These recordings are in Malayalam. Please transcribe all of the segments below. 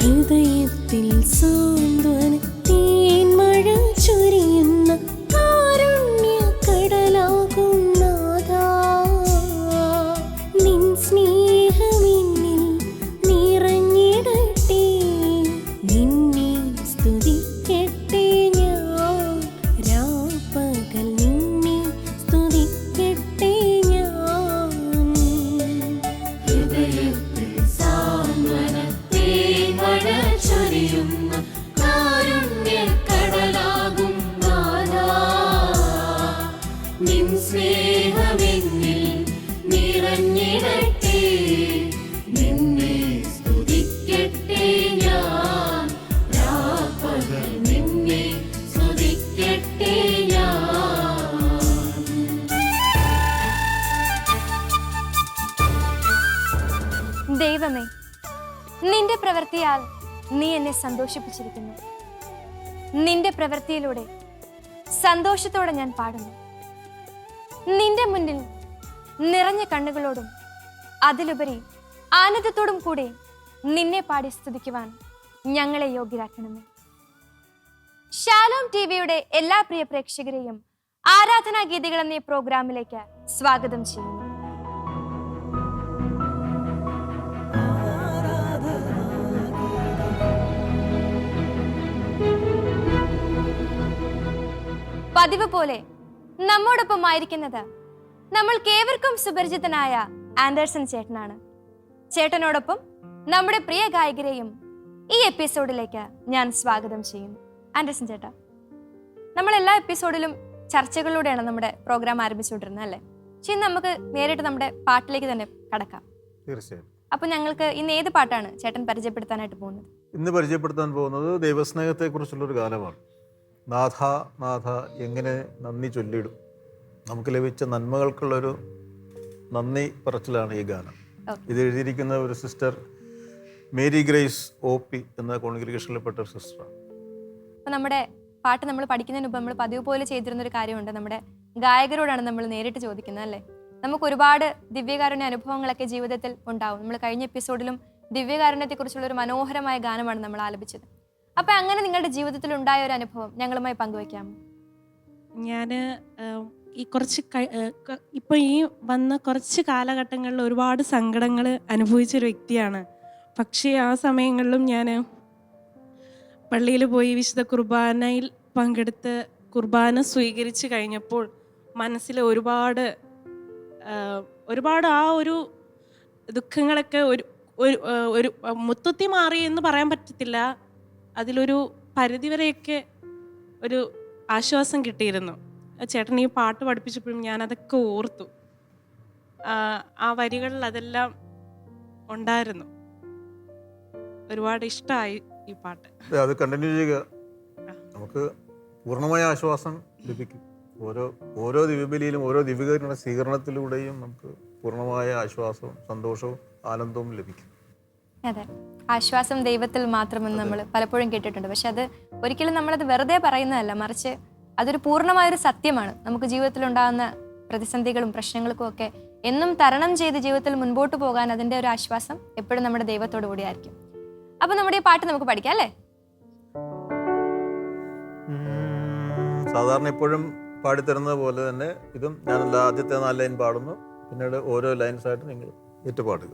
ഹൃദയത്തിൽ സാന്ത്വന നീ എന്നെ സന്തോഷിപ്പിച്ചിരിക്കുന്നു. നിന്റെ പ്രവൃത്തിയിലൂടെ സന്തോഷത്തോടെ ഞാൻ പാടുന്നു. നിന്റെ മുന്നിൽ നിറഞ്ഞ കണ്ണുകളോടും അതിലുപരി ആനന്ദത്തോടും കൂടെ നിന്നെ പാടി സ്തുതിക്കുവാൻ ഞങ്ങളെ യോഗ്യരാക്കണമേ. ഷാലോം ടി വിയുടെ എല്ലാ പ്രിയ പ്രേക്ഷകരെയും ആരാധനാ ഗീതികൾ എന്നീ പ്രോഗ്രാമിലേക്ക് സ്വാഗതം ചെയ്യുന്നു. പതിവ് പോലെ നമ്മോടൊപ്പം ആയിരിക്കുന്നത് നമ്മൾക്കേവർക്കും സുപരിചിതനായ ആൻഡേഴ്സൺ ചേട്ടനാണ്. ചേട്ടനോടൊപ്പം നമ്മുടെ പ്രിയ ഗായകരെയും ഈ എപ്പിസോഡിലേക്ക് ഞാൻ സ്വാഗതം ചെയ്യുന്നു. ആൻഡേഴ്സൺ ചേട്ടാ നമ്മൾ എല്ലാ എപ്പിസോഡിലും ചർച്ചകളിലൂടെയാണ് നമ്മുടെ പ്രോഗ്രാം ആരംഭിച്ചുകൊണ്ടിരുന്നത് അല്ലേ? പക്ഷേ നമുക്ക് നേരിട്ട് നമ്മുടെ പാട്ടിലേക്ക് തന്നെ കടക്കാം. തീർച്ചയായും. അപ്പൊ ഞങ്ങൾക്ക് ഇന്ന് ഏത് പാട്ടാണ് ചേട്ടൻ പരിചയപ്പെടുത്താനായിട്ട് പോകുന്നത്? ഇന്ന് പരിചയപ്പെടുത്താൻ പോകുന്നത് ദൈവസ്നേഹത്തെ കുറിച്ചുള്ള ദൈവസ്നേഹത്തെക്കുറിച്ചുള്ളൊരു ഗാനമാണ്. നാഥ നാഥ എങ്ങനെ നന്ദി ചൊല്ലിടും? നമുക്ക് ലഭിച്ച നന്മകൾക്കുള്ളൊരു നന്ദി പറച്ചിലാണ് ഈ ഗാനം. ഇത് എഴുതിയിരിക്കുന്ന ഒരു sister Mary Grace O P എന്ന കോൺഗ്രിഗേഷനിൽപ്പെട്ട ഒരു സിസ്റ്ററാണ്. നമ്മുടെ പാട്ട് നമ്മൾ പഠിക്കുന്നതിന് മുമ്പ് നമ്മൾ പതിവ് പോലെ ചെയ്തിരുന്ന ഒരു കാര്യമുണ്ട്. നമ്മുടെ ഗായകരോടാണ് നമ്മൾ നേരിട്ട് ചോദിക്കുന്നത് അല്ലേ? നമുക്ക് ഒരുപാട് ദിവ്യകാരുണ്യ അനുഭവങ്ങളൊക്കെ ജീവിതത്തിൽ ഉണ്ടാവും. നമ്മൾ കഴിഞ്ഞ എപ്പിസോഡിലും ദിവ്യകാരുണ്യത്തെക്കുറിച്ചുള്ള ഒരു മനോഹരമായ ഗാനമാണ് നമ്മൾ ആലപിച്ചത്. അപ്പൊ അങ്ങനെ നിങ്ങളുടെ ജീവിതത്തിൽ ഉണ്ടായ ഒരു അനുഭവം ഞങ്ങളുമായി പങ്കുവെക്കാമോ? ഞാൻ ഈ കുറച്ച് ഇപ്പൊ ഈ വന്ന കുറച്ച് കാലഘട്ടങ്ങളിൽ ഒരുപാട് സങ്കടങ്ങൾ അനുഭവിച്ച ഒരു വ്യക്തിയാണ്. പക്ഷേ ആ സമയങ്ങളിലും ഞാൻ പള്ളിയിൽ പോയി വിശുദ്ധ കുർബാനയിൽ പങ്കെടുത്ത് കുർബാന സ്വീകരിച്ചു കഴിഞ്ഞപ്പോൾ മനസ്സിൽ ഒരുപാട് ഒരുപാട് ആ ഒരു ദുഃഖങ്ങളൊക്കെ ഒരു ഒരു ഒരു മുത്തത്തി മാറി എന്ന് പറയാൻ പറ്റത്തില്ല. അതിലൊരു പരിധിവരെയൊക്കെ ഒരു ആശ്വാസം കിട്ടിയിരുന്നു. ചേട്ടൻ ഈ പാട്ട് പഠിപ്പിച്ചപ്പോഴും ഞാൻ അതൊക്കെ ഓർത്തു. ആ, വരികളിൽ അതെല്ലാം ഉണ്ടായിരുന്നു. ഒരുപാട് ഇഷ്ടമായി ഈ പാട്ട്. അത് കണ്ടിന്യൂ ചെയ്യുക. നമുക്ക് പൂർണമായ ആശ്വാസം ലഭിക്കും. ഓരോ ഓരോ ദിവ്യബലിയിലും ഓരോ ദിവ്യകരുടെ സ്വീകരണത്തിലൂടെയും നമുക്ക് പൂർണമായ ആശ്വാസവും സന്തോഷവും ആനന്ദവും ലഭിക്കും. അതെ. ആശ്വാസം ദൈവത്തിൽ മാത്രമെന്ന് നമ്മൾ പലപ്പോഴും കേട്ടിട്ടുണ്ട്. പക്ഷെ അത് ഒരിക്കലും നമ്മളത് വെറുതെ പറയുന്നതല്ല. മറിച്ച് അതൊരു പൂർണമായൊരു സത്യമാണ്. നമുക്ക് ജീവിതത്തിൽ ഉണ്ടാകുന്ന പ്രതിസന്ധികളും പ്രശ്നങ്ങൾക്കും ഒക്കെ എന്നും തരണം ചെയ്ത് ജീവിതത്തിൽ മുൻപോട്ട് പോകാൻ അതിന്റെ ഒരു ആശ്വാസം എപ്പോഴും നമ്മുടെ ദൈവത്തോടു കൂടിയായിരിക്കും അപ്പൊ നമ്മുടെ ഈ പാട്ട് നമുക്ക് പഠിക്കാം അല്ലേ? സാധാരണ എപ്പോഴും പാടിത്തരുന്നത് പോലെ തന്നെ ഇതും ഞാനല്ല ആദ്യത്തെ നാല് ലൈൻ പാടുന്നു. പിന്നീട് ഓരോ ലൈൻസ് ആയിട്ട് നിങ്ങൾ ഏറ്റുപാടുക.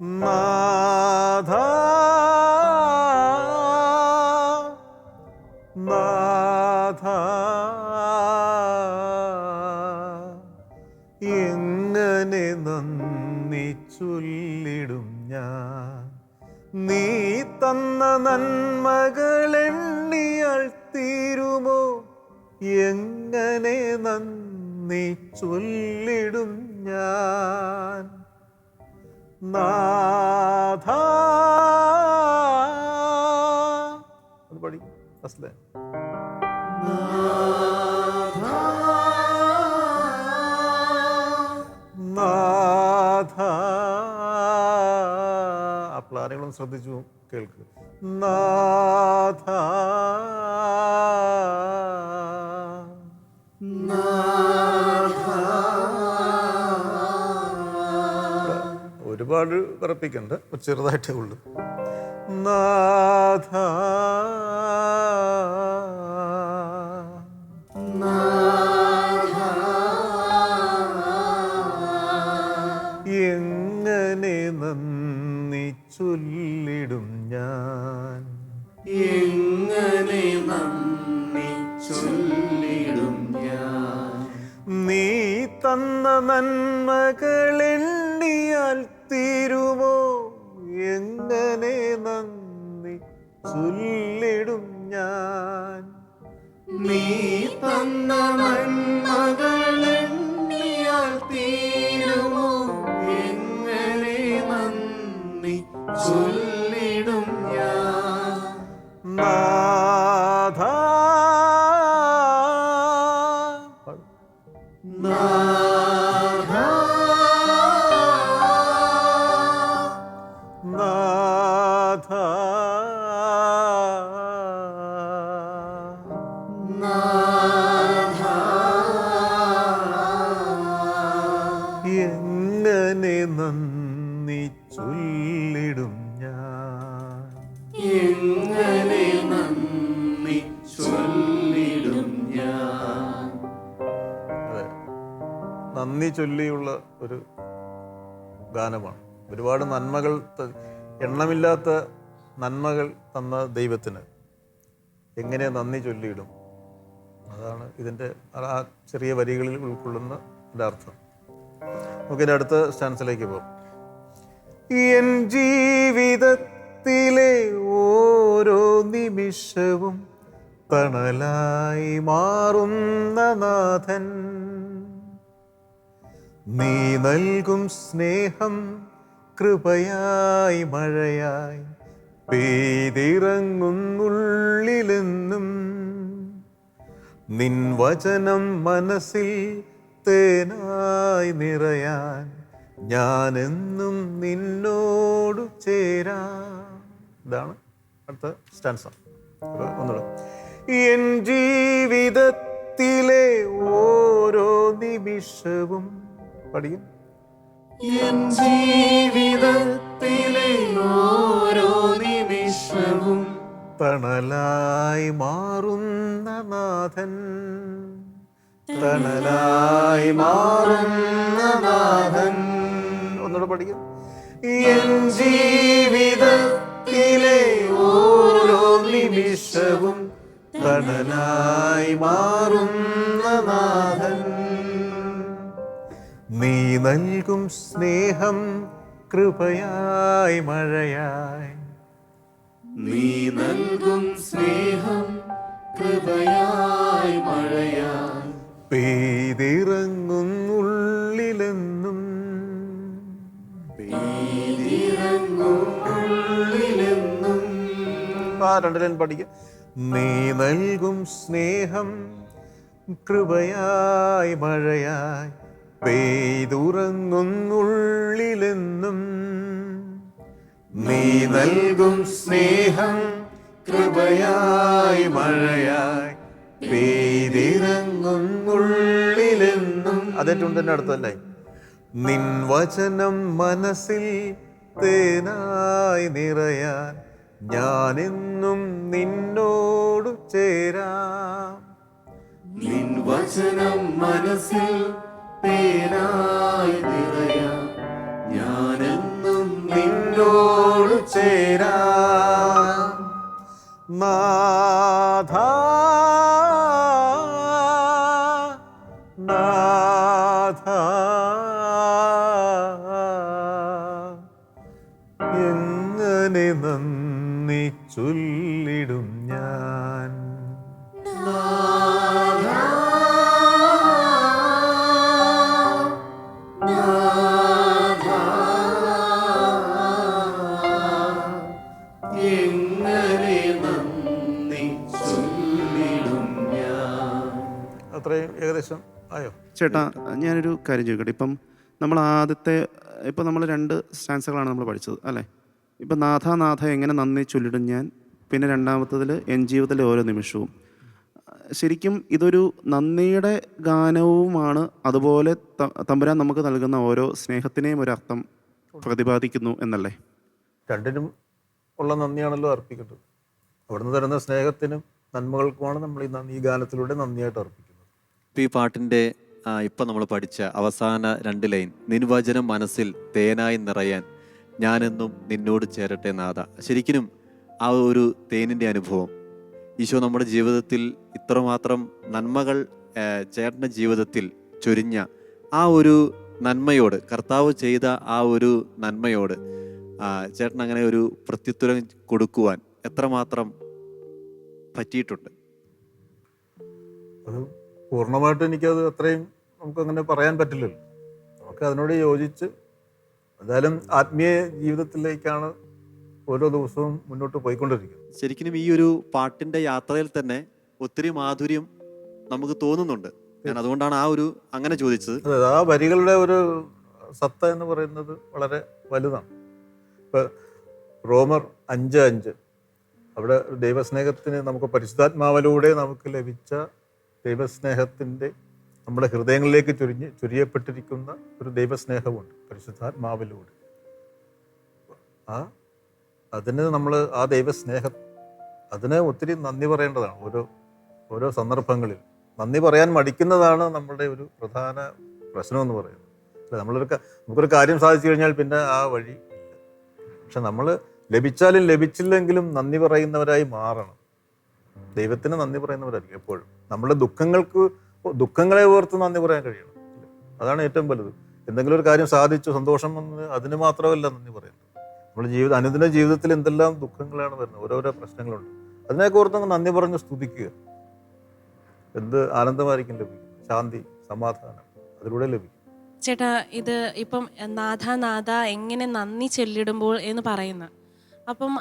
നാഥ നാഥ എങ്ങനെ നന്ദി ചൊല്ലിടും ഞാൻ? നീ തന്ന നന്മകളെണ്ണിയാൽ തീരുമോ? എങ്ങനെ നന്ദി ചൊല്ലിടും ഞാൻ? നാഥ. അത് പഠി ഫസ്റ്റ് നാഥ. ആ പ്ലാനുകളും ശ്രദ്ധിച്ചു കേൾക്ക്. നാഥ. ഒരുപാട് വിറപ്പിക്കണ്ട ഒരു ചെറുതായിട്ടേ ഉള്ളൂ. നാഥ. എങ്ങനെ നന്ദി ചൊല്ലിടും ഞാൻ? എങ്ങനെ നന്ദി ചൊല്ലിടും ഞാൻ? നീ തന്ന നന്മകൾ എണ്ണിയാൽ തീരുമോ? എങ്ങനെ നന്ദി ചൊല്ലിടും ഞാൻ? നീ തന്ന നന്മകൾ തീരുമോ? എങ്ങനെ നന്ദി ചൊല്ലിടും ഞാൻ? നാഥ. നാഥ. ചൊല്ലിയുള്ള ഒരു ഗാനമാണ്. ഒരുപാട് നന്മകൾ എണ്ണമില്ലാത്ത നന്മകൾ തന്ന ദൈവത്തിന് എങ്ങനെ നന്ദി ചൊല്ലിയിടും? അതാണ് ഇതിന്റെ ആ ചെറിയ വരികളിൽ ഉൾക്കൊള്ളുന്ന എന്റെ അർത്ഥം. നമുക്കിന്റെ അടുത്ത സ്റ്റാൻസിലേക്ക് പോകാം. എൻ ജീവിതത്തിലെ ഓരോ നിമിഷവും തണലായി മാറുന്ന നാഥൻ നീ നൽകും സ്നേഹം കൃപയായി മഴയായി പെയ്തിറങ്ങുന്നുള്ളിലെന്നും നിൻ വചനം മനസ്സിൽ തേനായി നിറയാൻ ഞാനെന്നും നിന്നോടു ചേരാ. ഇതാണ് അടുത്ത സ്റ്റാൻസ ഒന്നുകൂടെ. എൻ ജീവിതത്തിലെ ഓരോ നിമിഷവും പഠിക്കും. ജീവിതത്തിലെ ഓരോ നിമിഷവും തണലായി മാറുന്ന നാഥൻ. തണലായി മാറുന്ന നാഥൻ. ഒന്നുകൂടെ പഠിക്കും. എൻ ജീവിതത്തിലെ ഓരോ നിമിഷവും തണലായി മാറുന്ന നാഥൻ. നീ നൽകും സ്നേഹം കൃപയായി മഴയായി. നീ നൽകും സ്നേഹം കൃപയായി മഴയായി. പെയ്തിറങ്ങുന്നുള്ളിലെന്നും ഉള്ളിലെന്നും ആ രണ്ട് ലൈൻ പഠിക്കുക നീ നൽകും സ്നേഹം കൃപയായി മഴയായി. പെയ്തുറങ്ങുന്നുള്ളിലെന്നും നീ നൽകും സ്നേഹം കൃപയായി മഴയായി പെയ്തിറങ്ങുന്നുള്ളിലെന്നും അതേറ്റവും തന്നെ അടുത്തല്ലേ നിൻ വചനം മനസ്സിൽ തേനായി നിറയാൻ ഞാനെന്നും നിന്നോടു ചേരാം. നിൻ വചനം മനസ്സിൽ പേരായി ചേരാം. എങ്ങനെ നന്ദി ചൊല്ലിടും ഞാൻ? ചേട്ടാ ഞാനൊരു കാര്യം ചോദിക്കട്ടെ. ഇപ്പം നമ്മൾ ആദ്യത്തെ ഇപ്പം നമ്മൾ രണ്ട് സ്റ്റാൻസുകളാണ് നമ്മൾ പഠിച്ചത് അല്ലേ? ഇപ്പം നാഥ നാഥ എങ്ങനെ നന്ദി ചൊല്ലിടും ഞാൻ പിന്നെ രണ്ടാമത്തതിൽ എൻ ജീവിതത്തിലെ ഓരോ നിമിഷവും. ശരിക്കും ഇതൊരു നന്ദിയുടെ ഗാനവുമാണ് അതുപോലെ തമ്പുരാൻ നമുക്ക് നൽകുന്ന ഓരോ സ്നേഹത്തിനെയും ഒരു അർത്ഥം പ്രതിപാദിക്കുന്നു എന്നല്ലേ? രണ്ടിനും ഉള്ള നന്ദിയാണല്ലോ അർപ്പിക്കുന്നത്. അവിടുന്ന് തരുന്ന സ്നേഹത്തിനും നന്മകൾക്കുമാണ് നമ്മൾ ഈ നന്ദി ഗാനത്തിലൂടെ നന്ദിയായിട്ട് അർപ്പിക്കുന്നത്. ഈ പാട്ടിന്റെ ഇപ്പം നമ്മൾ പഠിച്ച അവസാന രണ്ട് ലൈൻ നിൻവചനം മനസ്സിൽ തേനായി നിറയാൻ ഞാനെന്നും നിന്നോട് ചേരട്ടെ നാഥ. ശരിക്കും ആ ഒരു തേനിന്റെ അനുഭവം. ഈശോ നമ്മുടെ ജീവിതത്തിൽ ഇത്രമാത്രം നന്മകൾ ചേട്ടന്റെ ജീവിതത്തിൽ ചൊരിഞ്ഞ ആ ഒരു നന്മയോട് കർത്താവ് ചെയ്ത ആ ഒരു നന്മയോട് ചേട്ടൻ അങ്ങനെ ഒരു പ്രത്യുത്തരം കൊടുക്കുവാൻ എത്രമാത്രം പറ്റിയിട്ടുണ്ട്? പൂർണമായിട്ട് എനിക്കത് അത്രയും നമുക്കങ്ങനെ പറയാൻ പറ്റില്ലല്ലോ. നമുക്ക് അതിനോട് യോജിച്ച് എന്തായാലും ആത്മീയ ജീവിതത്തിലേക്കാണ് ഓരോ ദിവസവും മുന്നോട്ട് പോയിക്കൊണ്ടിരിക്കുന്നത്. ശരിക്കും ഈ ഒരു പാട്ടിന്റെ യാത്രയിൽ തന്നെ ഒത്തിരി മാധുര്യം നമുക്ക് തോന്നുന്നുണ്ട്. ഞാൻ അതുകൊണ്ടാണ് ആ ഒരു അങ്ങനെ ചോദിച്ചത്. അതെ ആ വരികളുടെ ഒരു സത്ത എന്ന് പറയുന്നത് വളരെ വലുതാണ്. ഇപ്പൊ റോമർ അഞ്ച് അഞ്ച് അവിടെ ദൈവസ്നേഹത്തിന് നമുക്ക് പരിശുദ്ധാത്മാവിലൂടെ നമുക്ക് ലഭിച്ച ദൈവസ്നേഹത്തിന്റെ നമ്മുടെ ഹൃദയങ്ങളിലേക്ക് ചൊരിഞ്ഞ് ചൊരിയപ്പെട്ടിരിക്കുന്ന ഒരു ദൈവസ്നേഹമുണ്ട് പരിശുദ്ധാത്മാവിലൂടെ. ആ അതിന് നമ്മൾ ആ ദൈവസ്നേഹം അതിന് ഒത്തിരി നന്ദി പറയേണ്ടതാണ് ഓരോ ഓരോ സന്ദർഭങ്ങളിൽ. നന്ദി പറയാൻ മടിക്കുന്നതാണ് നമ്മുടെ ഒരു പ്രധാന പ്രശ്നമെന്ന് പറയുന്നത്. അല്ല? നമ്മളൊരു നമുക്കൊരു കാര്യം സാധിച്ചു കഴിഞ്ഞാൽ പിന്നെ ആ വഴി ഇല്ല. പക്ഷെ നമ്മൾ ലഭിച്ചാലും ലഭിച്ചില്ലെങ്കിലും നന്ദി പറയുന്നവരായി മാറണം. ദൈവത്തിന് നന്ദി പറയുന്നവരായിരിക്കും എപ്പോഴും. നമ്മുടെ ദുഃഖങ്ങൾക്ക് ദുഃഖങ്ങളെ ഓർത്ത് നന്ദി പറയാൻ കഴിയണം. അതാണ് ഏറ്റവും വലുത്. എന്തെങ്കിലും ഒരു കാര്യം സാധിച്ചു സന്തോഷം വന്ന് അതിന് മാത്രമല്ല നന്ദി പറയുന്നത് നമ്മുടെ ജീവിതം അനുദിന ജീവിതത്തിൽ എന്തെല്ലാം ദുഃഖങ്ങളാണ് വരുന്നത് ഓരോരോ പ്രശ്നങ്ങളുണ്ട്. അതിനെയൊക്കെ ഓർത്ത് നന്ദി പറഞ്ഞ് സ്തുതിക്കുക. എന്ത് ആനന്ദമായിരിക്കും ലഭിക്കും ശാന്തി സമാധാനം അതിലൂടെ ലഭിക്കും. ചേട്ടാ ഇത് ഇപ്പം നാഥ നാഥ എങ്ങനെ നന്ദി ചെല്ലിടുമ്പോൾ എന്ന് പറയുന്ന അപ്പം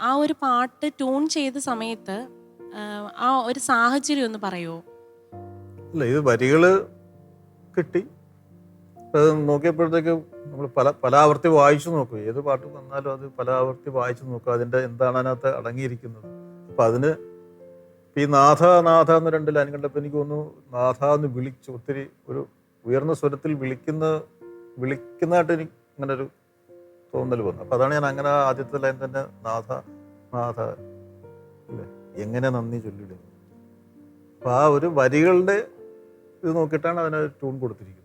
ആ, ഒരു പാട്ട് ട്യൂൺ ചെയ്ത സമയത്ത് ആ ഒരു സാഹചര്യം ഒന്ന് പറയുമോ ഇല്ല ഇത് വരികൾ കിട്ടി. അത് നോക്കിയപ്പോഴത്തേക്ക് നമ്മൾ പല പല ആവർത്തി വായിച്ചു നോക്കും. ഏത് പാട്ട് വന്നാലും അത് പല ആവർത്തി വായിച്ചു നോക്കും. അതിന്റെ എന്താണ് അതിനകത്ത് അടങ്ങിയിരിക്കുന്നത്. അപ്പം അതിന് ഈ നാഥ നാഥ എന്ന് രണ്ട് ലൈൻ കണ്ടപ്പോൾ എനിക്ക് തോന്നുന്നു നാഥ എന്ന് വിളിച്ചു. ഒത്തിരി ഒരു ഉയർന്ന സ്വരത്തിൽ വിളിക്കുന്ന വിളിക്കുന്നതായിട്ട് എനിക്ക് അങ്ങനെ ഒരു തോന്നൽ വന്നു. അപ്പം അതാണ് ഞാൻ അങ്ങനെ ആദ്യത്തെ ലൈൻ തന്നെ നാഥ നാഥ അല്ലേ എങ്ങനെ നന്ദി ചൊല്ലിടും അപ്പം ആ ഒരു വരികളുടെ ഇത് നോക്കിയിട്ടാണ് അതിനൊരു ട്യൂൺ കൊടുത്തിരിക്കുന്നത്.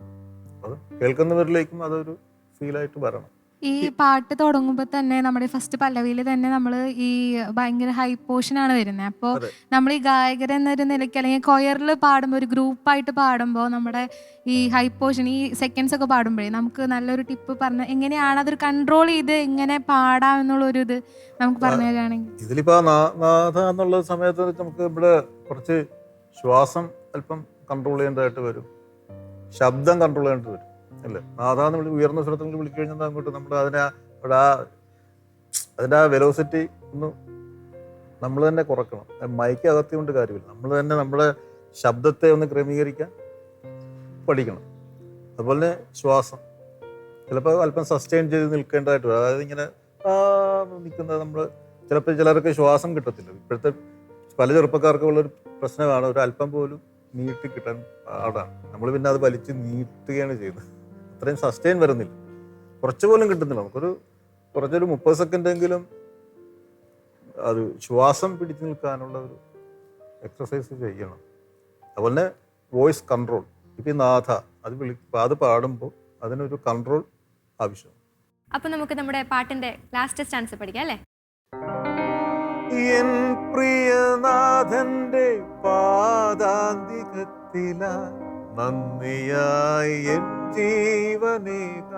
അത് കേൾക്കുന്നവരിലേക്കും അതൊരു ഫീലായിട്ട് വരണം. ഈ പാട്ട് തുടങ്ങുമ്പോൾ തന്നെ നമ്മുടെ ഫസ്റ്റ് പല്ലവിയിൽ തന്നെ നമ്മൾ ഈ ഭയങ്കര ഹൈ പോർഷനാണ് വരുന്നത് അപ്പോൾ നമ്മൾ ഈ ഗായകർ എന്നൊരു നിലയ്ക്ക് അല്ലെങ്കിൽ കൊയറിൽ പാടുമ്പോൾ ഒരു ഗ്രൂപ്പായിട്ട് പാടുമ്പോൾ നമ്മുടെ ഈ ഹൈ പോർഷൻ ഈ സെക്കൻഡ്സ് ഒക്കെ പാടുമ്പോഴേ നമുക്ക് നല്ലൊരു ടിപ്പ് പറഞ്ഞ എങ്ങനെയാണ് അതൊരു കൺട്രോൾ ചെയ്ത് എങ്ങനെ പാടാം എന്നുള്ളൊരു ഇത് നമുക്ക് പറഞ്ഞു തരികയാണെങ്കിൽ. ഇതിലിപ്പോ എന്നുള്ള സമയത്ത് നമുക്ക് ഇവിടെ കുറച്ച് ശ്വാസം അല്പം കൺട്രോൾ ചെയ്യേണ്ടതായിട്ട് വരും. ശബ്ദം കൺട്രോൾ ചെയ്യേണ്ടത് വരും. അല്ലേ? സാധാരണ നമ്മൾ ഉയർന്ന സ്വരത്തിൽ വിളിച്ചു കഴിഞ്ഞാൽ അങ്ങോട്ട്? നമ്മുടെ അതിനെ അവിടെ ആ അതിന്റെ ആ വെലോസിറ്റി ഒന്ന് നമ്മൾ തന്നെ കുറക്കണം. മൈക്ക് അകത്തിക്കൊണ്ട് കാര്യമില്ല. നമ്മൾ തന്നെ നമ്മുടെ ശബ്ദത്തെ ഒന്ന് ക്രമീകരിക്കാൻ പഠിക്കണം. അതുപോലെ തന്നെ ശ്വാസം. ചിലപ്പോൾ അല്പം സസ്റ്റെയിൻ ചെയ്ത് നിൽക്കേണ്ടതായിട്ട് വരും. അതായത് ഇങ്ങനെ നിൽക്കുന്നത് നമ്മൾ ചിലപ്പോൾ ചിലർക്ക് ശ്വാസം കിട്ടത്തില്ല. ഇപ്പോഴത്തെ പല ചെറുപ്പക്കാർക്കുള്ളൊരു പ്രശ്നമാണ്. ഒരു അല്പം പോലും നീട്ടി കിട്ടാൻ പാടാണ്. നമ്മൾ പിന്നെ അത് വലിച്ച് നീട്ടുകയാണ് ചെയ്യുന്നത്. അത്രയും സസ്റ്റെയിൻ വരുന്നില്ല. കുറച്ച് പോലും കിട്ടുന്നില്ല. നമുക്കൊരു കുറച്ചൊരു മുപ്പത് സെക്കൻഡെങ്കിലും അത് ശ്വാസം പിടിച്ചു നിൽക്കാനുള്ള ഒരു എക്സസൈസ് ചെയ്യണം. അതുപോലെ തന്നെ വോയിസ് കൺട്രോൾ ഇപ്പം ഈ നാഥ അത് വിളി അത് പാടുമ്പോൾ അതിനൊരു കൺട്രോൾ ആവശ്യം അപ്പൊ നമുക്ക് നമ്മുടെ പാട്ടിന്റെ ലാസ്റ്റ് സ്റ്റാൻസ് പഠിക്കാം അല്ലേ? എൻ പ്രിയനാഥന്റെ പാദാന്തികത്തില നന്ദിയായി എൻ ജീവനേക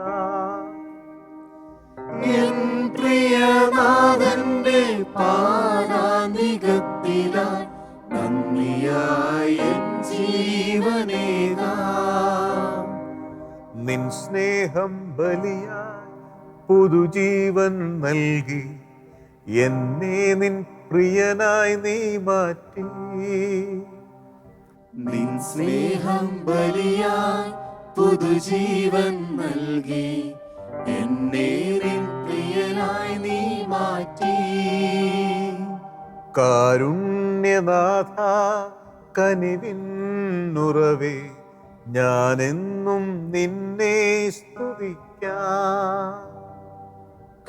എൻ പ്രിയനാഥന്റെ പാദാന്തികത്തില നന്ദിയായി എൻ ജീവനേകാം നിൻ സ്നേഹം ബലിയായി പുതുജീവൻ നൽകി എന്നെ നിൻ പ്രിയനായി നീ മാറ്റി. നിൻ സ്നേഹം ബലിയായി പുതുജീവൻ നൽകി. എന്നെ നിൻ പ്രിയനായി നീ മാറ്റി. കാരുണ്യനാഥ കനിവിന്നുറവേ ഞാനെന്നും നിന്നെ സ്തുതിക്കാം.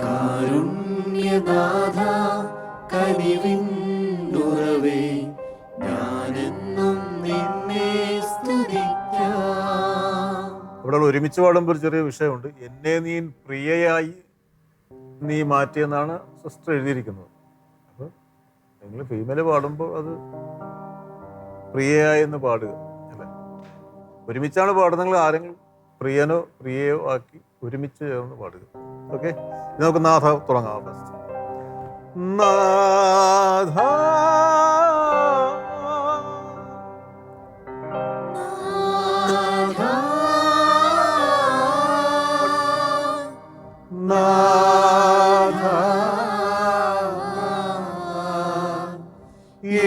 കാരുണ്യനാഥ കനിവിന്നുറവേ നിന്നെ സ്തുതിക്കാം. ഇവിടെ ഒരുമിച്ച് പാടുമ്പോൾ ഒരു ചെറിയ വിഷയമുണ്ട്. എന്നെ നീ പ്രിയയായി നീ മാറ്റിയെന്നാണ് സിസ്റ്റർ എഴുതിയിരിക്കുന്നത്. അപ്പോൾ നിങ്ങൾ ഫീമെയിൽ പാടുമ്പോൾ അത് പ്രിയയായി എന്ന് പാടുക അല്ലേ? ഒരുമിച്ചാണ് പാടുന്നെങ്കിൽ ആരെങ്കിലും പ്രിയനോ പ്രിയയോ ആക്കി ഒരുമിച്ച് ചേർന്ന് പാടുക. ഓക്കെ? നമുക്ക് നാഥ തുടങ്ങാം ഫസ്റ്റ് നാഥ.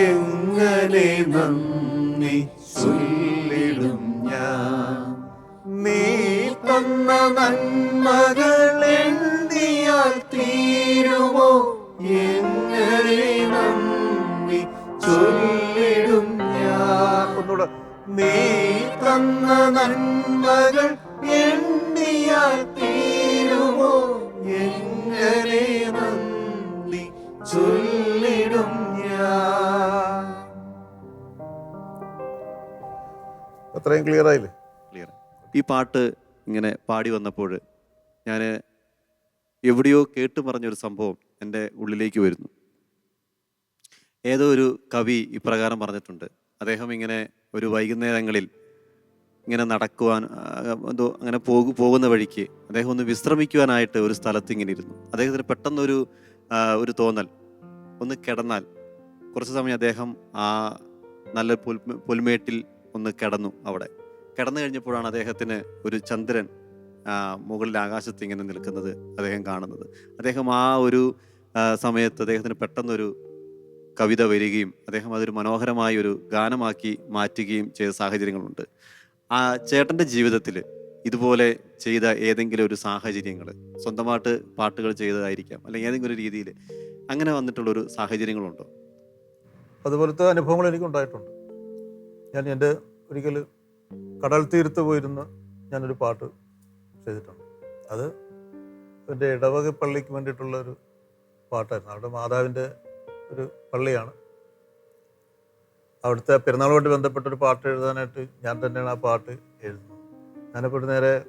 എങ്ങനെ നന്ദി ചൊല്ലിടും ഞാൻ? നീ തന്ന നന്മകൾ തീരുമോ എങ്ങനെ നന്ദി ചൊല്ലിടും ഞാൻ? ഒന്നുകൂടെ. നീ തന്ന നന്മകൾ എണ്ണിയാൽ തീരുമോ എങ്ങനെ നന്ദി ചൊല്ലിടും ഞാൻ? അത്രയും ക്ലിയർ ആയില്ലേ? ക്ലിയർ ഈ പാട്ട് ഇങ്ങനെ പാടി വന്നപ്പോൾ ഞാൻ എവിടെയോ കേട്ട് പറഞ്ഞൊരു സംഭവം എന്റെ ഉള്ളിലേക്ക് വരുന്നു. ഏതോ ഒരു കവി ഇപ്രകാരം പറഞ്ഞിട്ടുണ്ട്. അദ്ദേഹം ഇങ്ങനെ ഒരു വൈകുന്നേരങ്ങളിൽ ഇങ്ങനെ നടക്കുവാൻ എന്തോ അങ്ങനെ പോകു പോകുന്ന വഴിക്ക് അദ്ദേഹം ഒന്ന് വിശ്രമിക്കുവാനായിട്ട് ഒരു സ്ഥലത്ത് ഇങ്ങനെ ഇരുന്നു. അദ്ദേഹത്തിന് പെട്ടെന്നൊരു ഒരു തോന്നൽ. ഒന്ന് കിടന്നാൽ. കുറച്ച് സമയം അദ്ദേഹം ആ നല്ല പുൽ പുൽമേട്ടിൽ ഒന്ന് കിടന്നു അവിടെ. കിടന്നു കഴിഞ്ഞപ്പോഴാണ് അദ്ദേഹത്തിന് ഒരു ചന്ദ്രൻ മുകളിൽ ആകാശത്ത് ഇങ്ങനെ നിൽക്കുന്നത് അദ്ദേഹം കാണുന്നത്. അദ്ദേഹം ആ ഒരു സമയത്ത് അദ്ദേഹത്തിന് പെട്ടെന്നൊരു കവിത വരികയും അദ്ദേഹം അതൊരു മനോഹരമായ ഒരു ഗാനമാക്കി മാറ്റുകയും ചെയ്ത സാഹചര്യങ്ങളുണ്ട്. ആ ചേട്ടന്റെ ജീവിതത്തിൽ ഇതുപോലെ ചെയ്ത ഏതെങ്കിലും ഒരു സാഹചര്യങ്ങൾ സ്വന്തമായിട്ട് പാട്ടുകൾ ചെയ്തതായിരിക്കാം അല്ലെങ്കിൽ ഏതെങ്കിലും ഒരു രീതിയിൽ അങ്ങനെ വന്നിട്ടുള്ള ഒരു സാഹചര്യങ്ങളുണ്ടോ? അതുപോലത്തെ അനുഭവങ്ങൾ എനിക്കുണ്ടായിട്ടുണ്ട്. ഞാൻ എന്റെ ഒരിക്കൽ കടൽ തീരത്ത് പോയിരുന്ന ഞാനൊരു പാട്ട് ചെയ്തിട്ടുണ്ട്. അത് എന്റെ ഇടവക പള്ളിക്ക് വേണ്ടിയിട്ടുള്ള ഒരു പാട്ടായിരുന്നു. അവിടെ മാതാവിന്റെ ഒരു പള്ളിയാണ്. അവിടുത്തെ പെരുന്നാളുമായിട്ട് ബന്ധപ്പെട്ടൊരു പാട്ട് എഴുതാനായിട്ട് ഞാൻ തന്നെയാണ് ആ പാട്ട് എഴുതുന്നത്. ഞാനപ്പോൾ നേരെ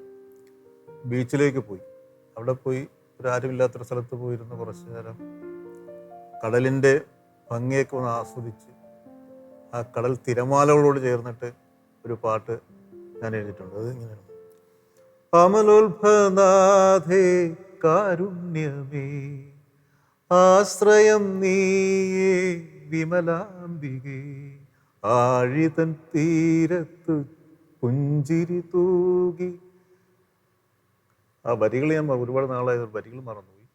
ബീച്ചിലേക്ക് പോയി. അവിടെ പോയി ഒരു ആരുമില്ലാത്തൊരു സ്ഥലത്ത് പോയിരുന്ന് കുറച്ച് നേരം. കടലിന്റെ ഭംഗിയൊക്കെ ഒന്ന് ആസ്വദിച്ച് ആ കടൽ തിരമാലകളോട് ചേർന്നിട്ട് ഒരു പാട്ട് ഞാൻ എഴുതിയിട്ടുണ്ട്. അത് ഇങ്ങനെയാണ്. അമലോത്ഭനാഥേ കാരുണ്യമേ ആശ്രയം നീയേ വിമലാംബികേ ആഴിതൻ തീരത്ത് പുഞ്ചിരി തൂകി. ആ വരികൾ ഞാൻ ഒരുപാട് നാളായ വരികൾ മറന്നുപോയി.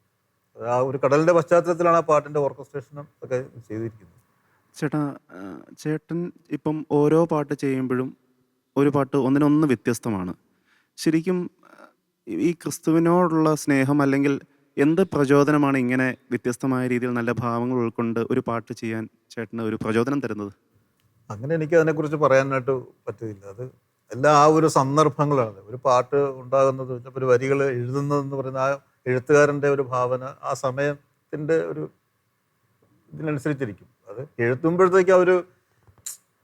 ആ ഒരു കടലിന്റെ പശ്ചാത്തലത്തിലാണ് ആ പാട്ടിന്റെ ഓർക്കസ്ട്രേഷനും ഒക്കെ ചെയ്തിരിക്കുന്നത്. ചേട്ടാ ചേട്ടൻ ഇപ്പം ഓരോ പാട്ട് ചെയ്യുമ്പോഴും ഒരു പാട്ട് ഒന്നിനൊന്ന് വ്യത്യസ്തമാണ്. ശരിക്കും ഈ ക്രിസ്തുവിനോടുള്ള സ്നേഹം അല്ലെങ്കിൽ എന്ത് പ്രചോദനമാണ് ഇങ്ങനെ വ്യത്യസ്തമായ രീതിയിൽ നല്ല ഭാവങ്ങൾ ഉൾക്കൊണ്ട് ഒരു പാട്ട് ചെയ്യാൻ ചേട്ടന് ഒരു പ്രചോദനം തരുന്നത്? അങ്ങനെ എനിക്ക് അതിനെക്കുറിച്ച് പറയാനായിട്ട് പറ്റില്ല അത് എല്ലാ ആ ഒരു സന്ദർഭങ്ങളാണ്. ഒരു പാട്ട് ഉണ്ടാകുന്നത് ഒരു വരികൾ എഴുതുന്നതെന്ന് പറയുന്ന ആ എഴുത്തുകാരന്റെ ഒരു ഭാവന ആ സമയത്തിന്റെ ഒരു ഇതിനനുസരിച്ചിരിക്കും. അത് എഴുതുമ്പോഴത്തേക്ക് ആ ഒരു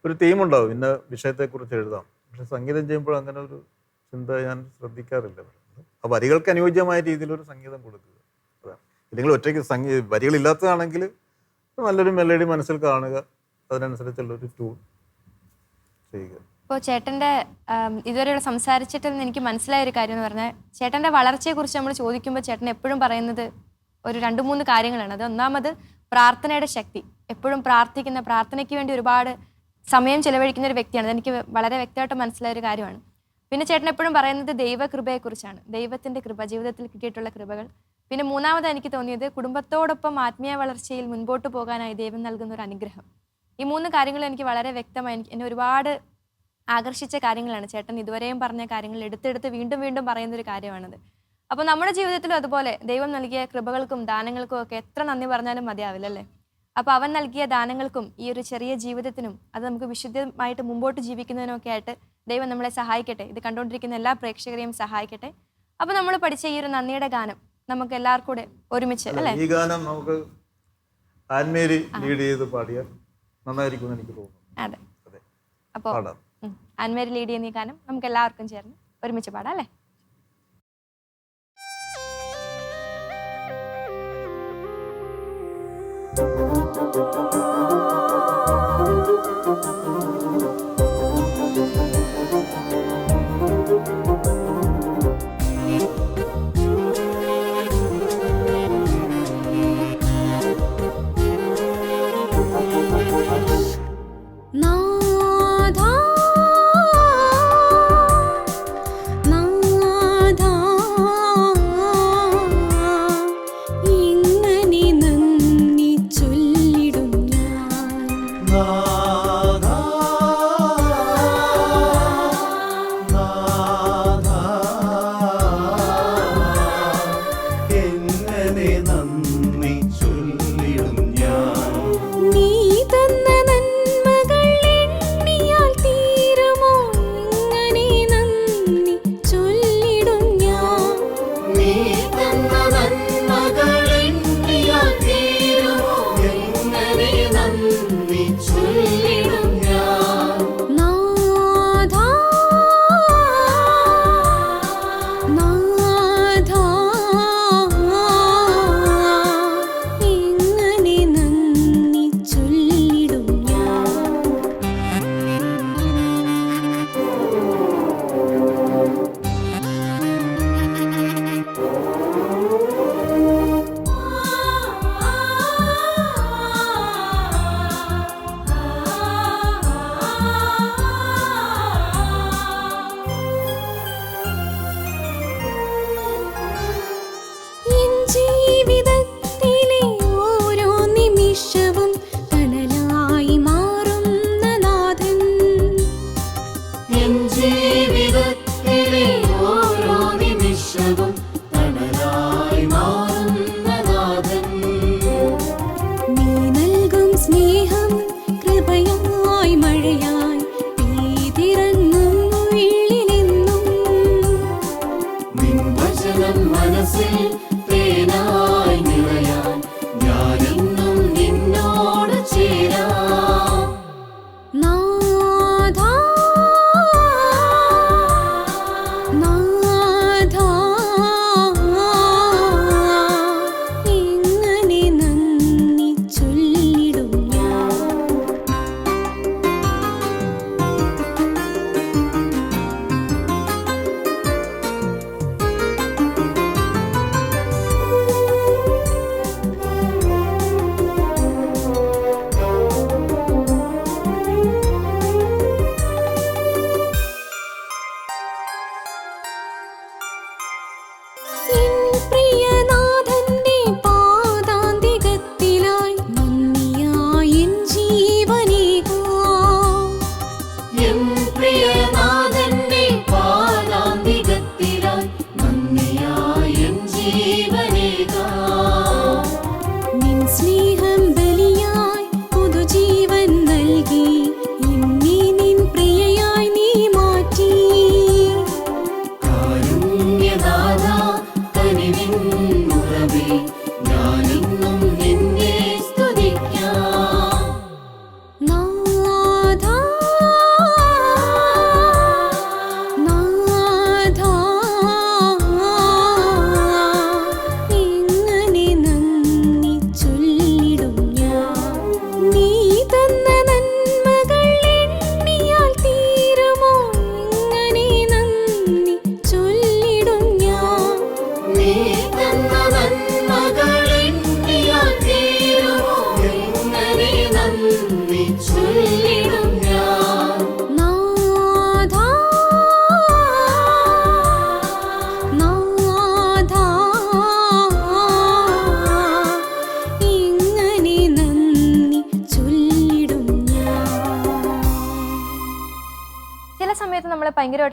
ഒരു തീമുണ്ടാവും ഇന്ന വിഷയത്തെക്കുറിച്ച് എഴുതാം. പക്ഷെ സംഗീതം ചെയ്യുമ്പോൾ അങ്ങനെ ഒരു ചിന്ത ഞാൻ ശ്രദ്ധിക്കാറില്ല. ആ വരികൾക്ക് അനുയോജ്യമായ രീതിയിൽ ഒരു സംഗീതം കൊടുക്കുക. അതാണ്. ഇല്ലെങ്കിൽ ഒറ്റയ്ക്ക് സംഗീത വരികളില്ലാത്തതാണെങ്കിൽ നല്ലൊരു മെലഡി മനസ്സിൽ കാണുക. അതിനനുസരിച്ചുള്ള ഒരു ട്യൂൺ ചെയ്യുക ഇപ്പോൾ ചേട്ടന്റെ ഇതുവരെയുള്ള സംസാരിച്ചിട്ട് എനിക്ക് മനസ്സിലായ ഒരു കാര്യം എന്ന് പറഞ്ഞാൽ ചേട്ടന്റെ വളർച്ചയെക്കുറിച്ച് നമ്മൾ ചോദിക്കുമ്പോൾ ചേട്ടൻ എപ്പോഴും പറയുന്നത് ഒരു രണ്ട് മൂന്ന് കാര്യങ്ങളാണ്. അത് ഒന്നാമത് പ്രാർത്ഥനയുടെ ശക്തി. എപ്പോഴും പ്രാർത്ഥിക്കുന്ന പ്രാർത്ഥനയ്ക്ക് വേണ്ടി ഒരുപാട് സമയം ചെലവഴിക്കുന്ന ഒരു വ്യക്തിയാണ്. അതെനിക്ക് വളരെ വ്യക്തമായിട്ട് മനസ്സിലായ ഒരു കാര്യമാണ്. പിന്നെ ചേട്ടൻ എപ്പോഴും പറയുന്നത് ദൈവകൃപയെക്കുറിച്ചാണ്. ദൈവത്തിന്റെ കൃപ ജീവിതത്തിൽ കിട്ടിയിട്ടുള്ള കൃപകൾ. പിന്നെ മൂന്നാമത് എനിക്ക് തോന്നിയത് കുടുംബത്തോടൊപ്പം ആത്മീയ വളർച്ചയിൽ മുൻപോട്ട് പോകാനായി ദൈവം നൽകുന്ന ഒരു അനുഗ്രഹം. ഈ മൂന്ന് കാര്യങ്ങൾ എനിക്ക് വളരെ വ്യക്തമായി എന്നെ ഒരുപാട് ആകർഷിച്ച കാര്യങ്ങളാണ്. ചേട്ടൻ ഇതുവരെയും പറഞ്ഞ കാര്യങ്ങൾ എടുത്തെടുത്ത് വീണ്ടും വീണ്ടും പറയുന്ന ഒരു കാര്യമാണത്. അപ്പോൾ നമ്മുടെ ജീവിതത്തിലും അതുപോലെ ദൈവം നൽകിയ കൃപകൾക്കും ദാനങ്ങൾക്കും ഒക്കെ എത്ര നന്ദി പറഞ്ഞാലും മതിയാവില്ല അല്ലേ? അപ്പോൾ അവൻ നൽകിയ ദാനങ്ങൾക്കും ഈ ഒരു ചെറിയ ജീവിതത്തിനും അത് നമുക്ക് വിശുദ്ധമായിട്ട് മുമ്പോട്ട് ജീവിക്കുന്നതിനൊക്കെ ആയിട്ട് ദൈവം നമ്മളെ സഹായിക്കട്ടെ. ഇത് കണ്ടുകൊണ്ടിരിക്കുന്ന എല്ലാ പ്രേക്ഷകരെയും സഹായിക്കട്ടെ. അപ്പൊ നമ്മൾ പഠിച്ച ഈ ഒരു നന്ദിയുടെ ഗാനം നമുക്ക് എല്ലാവർക്കും കൂടെ ഒരുമിച്ച് അല്ലേ? ഈ ഗാനം നമുക്ക് ആൻമേരി ലീഡ് ചെയ്ത് പാടിയാൽ നന്നായിരിക്കും എനിക്ക് തോന്നുന്നു. അതെ. അതെ. അപ്പോൾ പാടാം. അൻമേരി ലീഡ് ചെയ്യുന്ന ഈ ഗാനം നമുക്ക് എല്ലാവർക്കും ചേർന്ന് ഒരുമിച്ച് പാടാം അല്ലേ? നാഥാ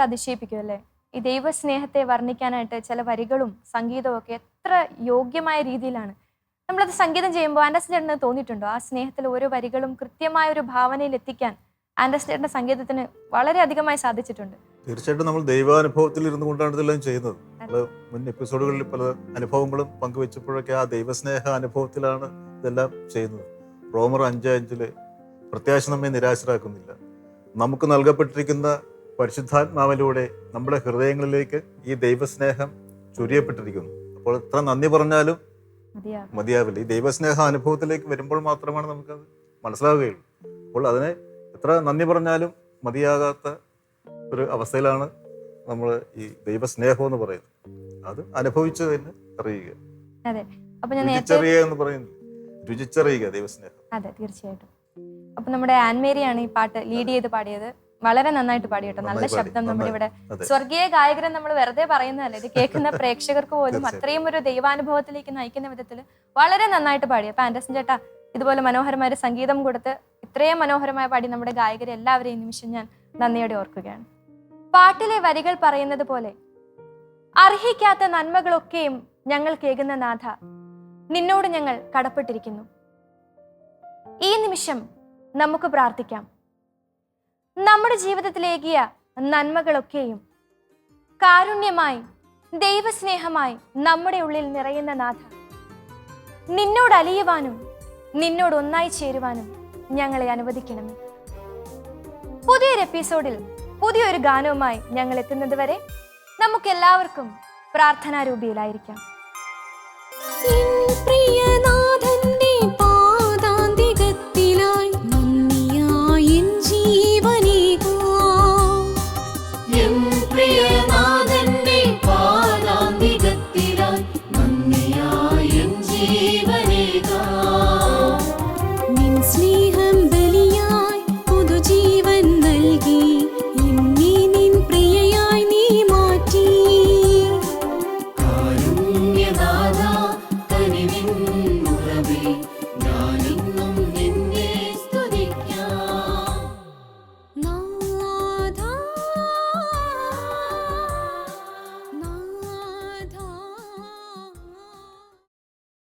നമ്മളെ ഭയങ്കരമായിട്ട് അതിശയിപ്പിക്കും അല്ലേ ഈ ദൈവസ്നേഹത്തെ വർണിക്കാനായിട്ട് ചില വരികളും സംഗീതവും ഒക്കെ എത്ര യോഗ്യമായ രീതിയിലാണ്. നമ്മളത് സംഗീതം ചെയ്യുമ്പോൾ ആൻഡസ് ചേട്ടന് തോന്നിയിട്ടുണ്ടോ? ആ സ്നേഹത്തിൽ ഓരോ വരികളും കൃത്യമായ ഒരു ഭാവനയിൽ എത്തിക്കാൻ ആൻഡസ് ചേട്ടന്റെ സംഗീതത്തിന് വളരെ അധികമായി സാധിച്ചിട്ടുണ്ട്. തീർച്ചയായിട്ടും നമ്മൾ ദൈവാനുഭവത്തിൽ ഇരുന്നു കൊണ്ടാണ് ഇതെല്ലാം ചെയ്യുന്നത്. നമ്മൾ മുൻ എപ്പിസോഡുകളിൽ പല അനുഭവങ്ങളും പങ്കുവെച്ചപ്പോഴൊക്കെ ആ ദൈവസ്നേഹ അനുഭവത്തിലാണ് ഇതെല്ലാം ചെയ്യുന്നത്. റോമർ അഞ്ച് അഞ്ചിൽ പ്രത്യാശ നമ്മെ നിരാശരാക്കുന്നില്ല. നമുക്ക് നൽകപ്പെട്ടിരിക്കുന്ന പരിശുദ്ധാത്മാവിലൂടെ നമ്മുടെ ഹൃദയങ്ങളിലേക്ക് ഈ ദൈവസ്നേഹം ചുരിയപ്പെട്ടിരിക്കുന്നു. അപ്പോൾ എത്ര നന്ദി പറഞ്ഞാലും മതിയാവില്ല. ഈ ദൈവസ്നേഹ അനുഭവത്തിലേക്ക് വരുമ്പോൾ മാത്രമാണ് നമുക്കത് മനസ്സിലാവുകയുള്ളൂ. അപ്പോൾ അതിനെ എത്ര നന്ദി പറഞ്ഞാലും മതിയാകാത്ത ഒരു അവസ്ഥയിലാണ് നമ്മൾ ഈ ദൈവസ്നേഹം എന്ന് പറയുന്നത്. അത് അനുഭവിച്ച് തന്നെ അറിയുക. രുചിച്ചറിയുക എന്ന് പറയുന്നത് രുചിച്ചറിയുക ദൈവസ്നേഹം. അതെ തീർച്ചയായിട്ടും. അപ്പൊ നമ്മുടെ ആൻമേരിയാണ് ഈ പാട്ട് ലീഡ് ചെയ്ത് പാടിയത്. വളരെ നന്നായിട്ട് പാടി കേട്ടോ. നല്ല ശബ്ദം നമ്മുടെ ഇവിടെ. സ്വർഗീയ ഗായകരെ നമ്മൾ വെറുതെ പറയുന്നതല്ല ഇത് കേൾക്കുന്ന പ്രേക്ഷകർക്ക് പോലും. അത്രയും ഒരു ദൈവാനുഭവത്തിലേക്ക് നയിക്കുന്ന വിധത്തിൽ വളരെ നന്നായിട്ട് പാടി. അപ്പൊ ആൻഡർസൺ ചേട്ടാ ഇതുപോലെ മനോഹരമായ സംഗീതം കൊടുത്ത് ഇത്രയും മനോഹരമായ പാടി നമ്മുടെ ഗായകരെ എല്ലാവരെയും ഈ നിമിഷം ഞാൻ നന്ദിയോടെ ഓർക്കുകയാണ്. പാട്ടിലെ വരികൾ പറയുന്നത് പോലെ അർഹിക്കാത്ത നന്മകളൊക്കെയും ഞങ്ങൾ കേൾക്കുന്ന നാഥ നിന്നോട് ഞങ്ങൾ കടപ്പെട്ടിരിക്കുന്നു. ഈ നിമിഷം നമുക്ക് പ്രാർത്ഥിക്കാം. നമ്മുടെ ജീവിതത്തിലേകിയ നന്മകളൊക്കെയും കാരുണ്യമായി ദൈവസ്നേഹമായി നമ്മുടെ ഉള്ളിൽ നിറയുന്ന നാഥ. നിന്നോട് അലിയുവാനും നിന്നോട് ഒന്നായി ചേരുവാനും ഞങ്ങളെ അനുവദിക്കണം. പുതിയൊരു എപ്പിസോഡിൽ പുതിയൊരു ഗാനവുമായി ഞങ്ങൾ എത്തുന്നത് വരെ നമുക്കെല്ലാവർക്കും പ്രാർത്ഥനാരൂപിയിലായിരിക്കാം. പ്രിയനാഥ പ്രിയനാ